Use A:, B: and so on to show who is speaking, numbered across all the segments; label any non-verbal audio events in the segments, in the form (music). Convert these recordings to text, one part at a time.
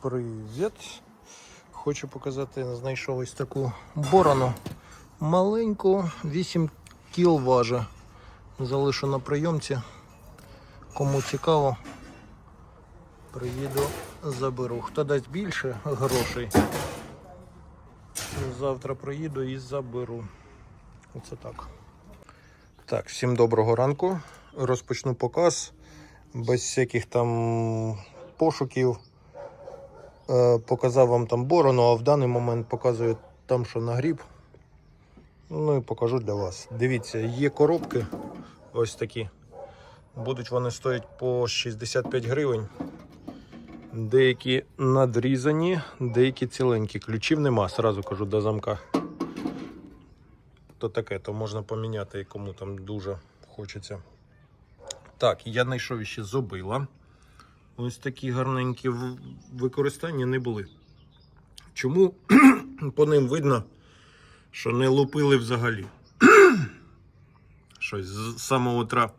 A: Привіт! Хочу показати, знайшов ось таку борону. Маленьку, 8 кіл важить. Залишу на прийомці. Кому цікаво, приїду, заберу. Хто дасть більше грошей, завтра приїду і заберу. Оце так. Так, всім доброго ранку. Розпочну показ без всяких там пошуків. Е, Показав вам там борону, а в даний момент показую там, що нагріб. Ну і покажу для вас. Дивіться, є коробки ось такі. Будуть вони стоять по 65 гривень. Деякі надрізані, деякі ціленькі. Ключів нема, сразу кажу до замка. То таке, то можна поміняти, кому там дуже хочеться. Так, я знайшов ще зобила. Ось такі гарненькі в використанні не були. Чому (clears throat) по ним видно, що не лупили взагалі? (clears throat) Щось з самого утра.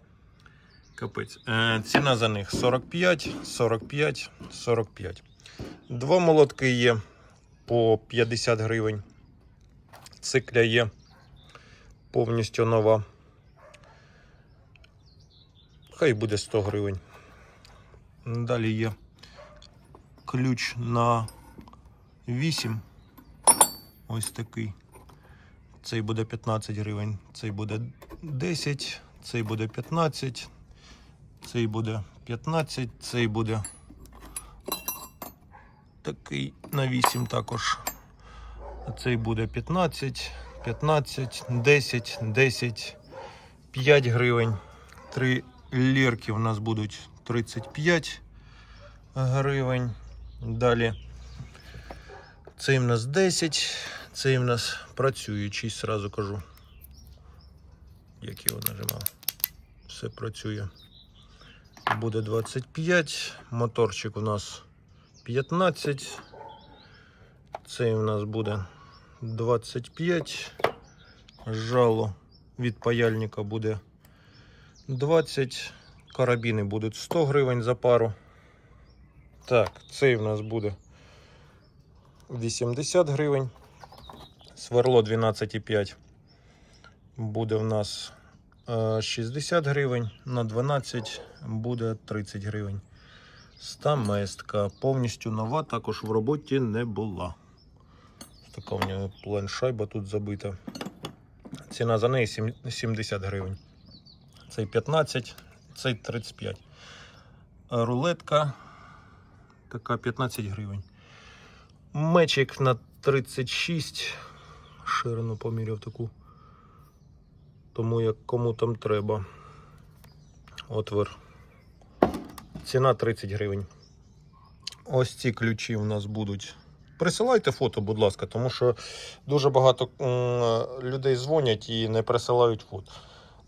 A: Капець. Е, ціна за них 45, 45, 45. Два молотки є по 50 гривень. Цикля є повністю нова. Хай буде 100 гривень. Далі є ключ на 8. Ось такий. Цей буде 15 гривень, цей буде 10, цей буде 15, цей буде 15, цей буде такий на 8 також. Цей буде 15, 15, 10, 10, 5 гривень. Три лірки у нас будуть 35 гривень. Далі цей в нас 10, цей в нас працюючий, сразу кажу. Як його нажимав. Все працює. Буде 25. Моторчик у нас 15. Цей у нас буде 25. Жало від паяльника буде 20. Карабіни будуть 100 гривень за пару. Так, цей в нас буде 80 гривень. Сверло 12,5 буде в нас е, 60 гривень. На 12 буде 30 гривень. Стаместка повністю нова, також в роботі не була. Така у нього планшайба тут забита. Ціна за неї 70 гривень. Цей 15, цей 35. Рулетка така 15 гривень. Мечик на 36. Ширину поміряв таку. Тому як кому там треба. Отвір. Ціна 30 гривень. Ось ці ключі у нас будуть. Присилайте фото, будь ласка, тому що дуже багато людей дзвонять і не присилають фото.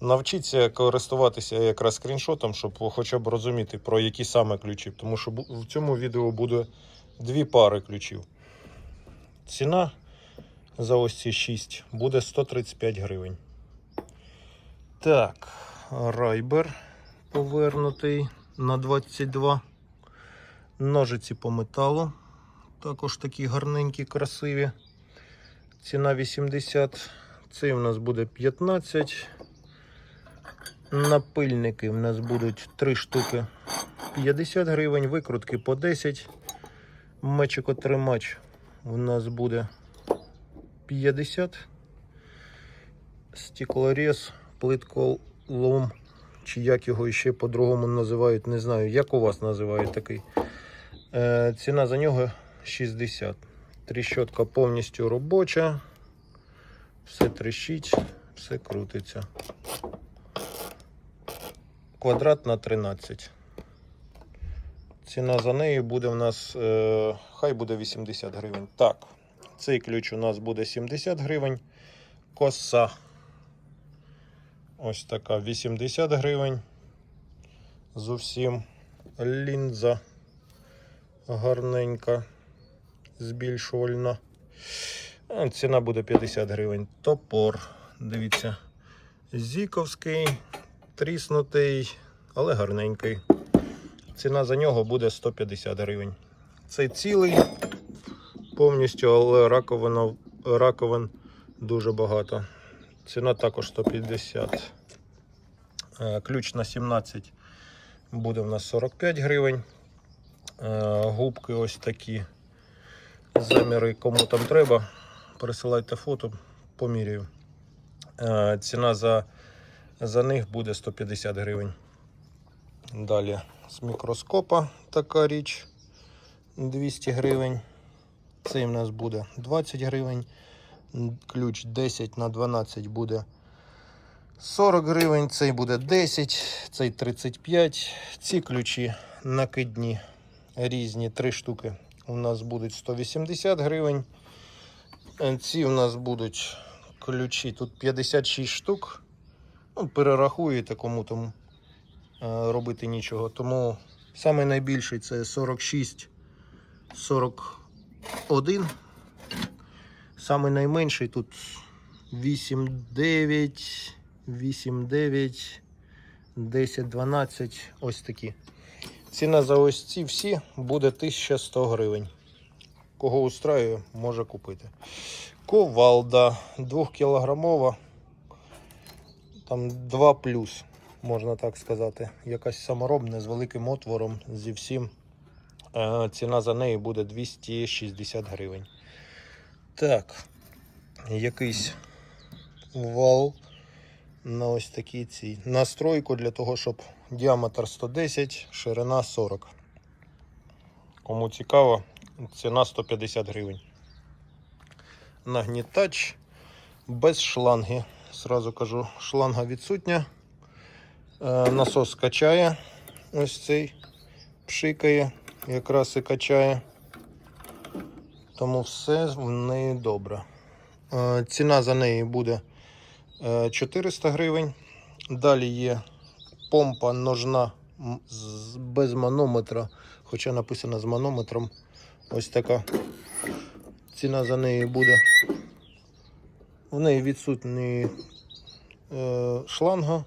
A: Навчіться користуватися якраз скріншотом, щоб хоча б розуміти, про які саме ключі. Тому що в цьому відео буде дві пари ключів. Ціна за ось ці 6 буде 135 гривень. Так, райбер повернутий на 22. Ножиці по металу. Також такі гарненькі, красиві. Ціна 80. Цей у нас буде 15. Напильники в нас будуть 3 штуки 50 гривень, викрутки по 10. Мечикотримач у нас буде 50. Стеклорез, плитколом, чи як його ще по-другому називають, не знаю. Як у вас називають такий. Е, ціна за нього 60. Тріщотка повністю робоча. Все тріщить, все крутиться. Квадрат на 13. Ціна за неї буде у нас, е, хай буде 80 гривень. Так, цей ключ у нас буде 70 гривень. Коса. Ось така 80 гривень. Зовсім лінза гарненька, збільшувальна. Ціна буде 50 гривень. Топор. Дивіться. Зіковський, тріснутий, але гарненький. Ціна за нього буде 150 гривень. Цей цілий повністю, але раковин дуже багато. Ціна також 150. Е, Ключ на 17 буде в нас 45 гривень. Е, Губки ось такі. Заміри, кому там треба. Присилайте фото, поміряю. Е, Ціна за, за них буде 150 гривень. Далі з мікроскопа така річ 200 гривень. Цей в нас буде 20 гривень. Ключ 10 на 12 буде 40 гривень, цей буде 10, цей 35. Ці ключі накидні різні, три штуки. У нас будуть 180 гривень. Ці у нас будуть ключі. Тут 56 штук. Ну, перерахуєте кому тому е, робити нічого. Тому саме найбільший це 46 41. Саме найменший тут 8, 9, 8, 9, 10, 12. Ось такі. Ціна за ось ці всі буде 1100 гривень. Кого устраює, може купити. Ковалда 2 кілограмова. Там 2 плюс, можна так сказати. Якась саморобна з великим отвором зі всім. Е, Ціна за неї буде 260 гривень. Так, якийсь вал на ось такій цій настройку для того, щоб діаметр 110, ширина 40. Кому цікаво, ціна 150 гривень. Нагнітач без шланги. Сразу кажу, шланга відсутня. Е, Насос качає. Ось цей пшикає, якраз і качає. Тому все в неї добре. Е, Ціна за неї буде е, 400 гривень. Далі є помпа ножна без манометра, хоча написано з манометром. Ось така. Ціна за неї буде. В неї відсутні е, шланга,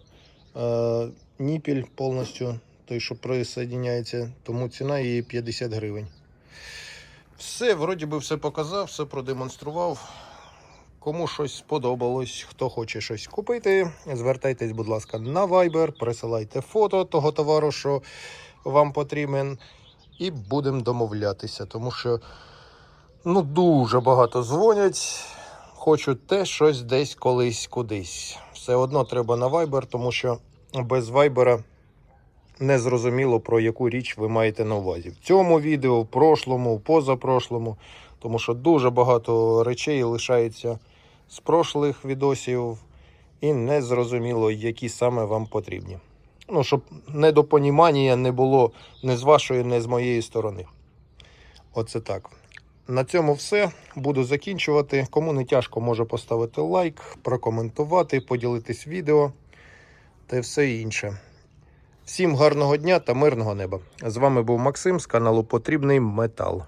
A: е, ніпіль повністю, той, що присоединяється, тому ціна її 50 гривень. Все, вроді би, все показав, все продемонстрував. Кому щось сподобалось, хто хоче щось купити, звертайтесь, будь ласка, на Viber, присилайте фото того товару, що вам потрібен, і будемо домовлятися, тому що ну, дуже багато дзвонять, хочуть те щось десь колись кудись. Все одно треба на Viber, тому що без Viber не зрозуміло, про яку річ ви маєте на увазі. В цьому відео, в прошлому, в позапрошлому, тому що дуже багато речей лишається з прошлих відосів, і не зрозуміло, які саме вам потрібні. Ну, щоб недопонімання не було ні з вашої, ні з моєї сторони. Оце так. На цьому все. Буду закінчувати. Кому не тяжко, може поставити лайк, прокоментувати, поділитись відео та все інше. Всім гарного дня та мирного неба. З вами був Максим з каналу Потрібний Метал.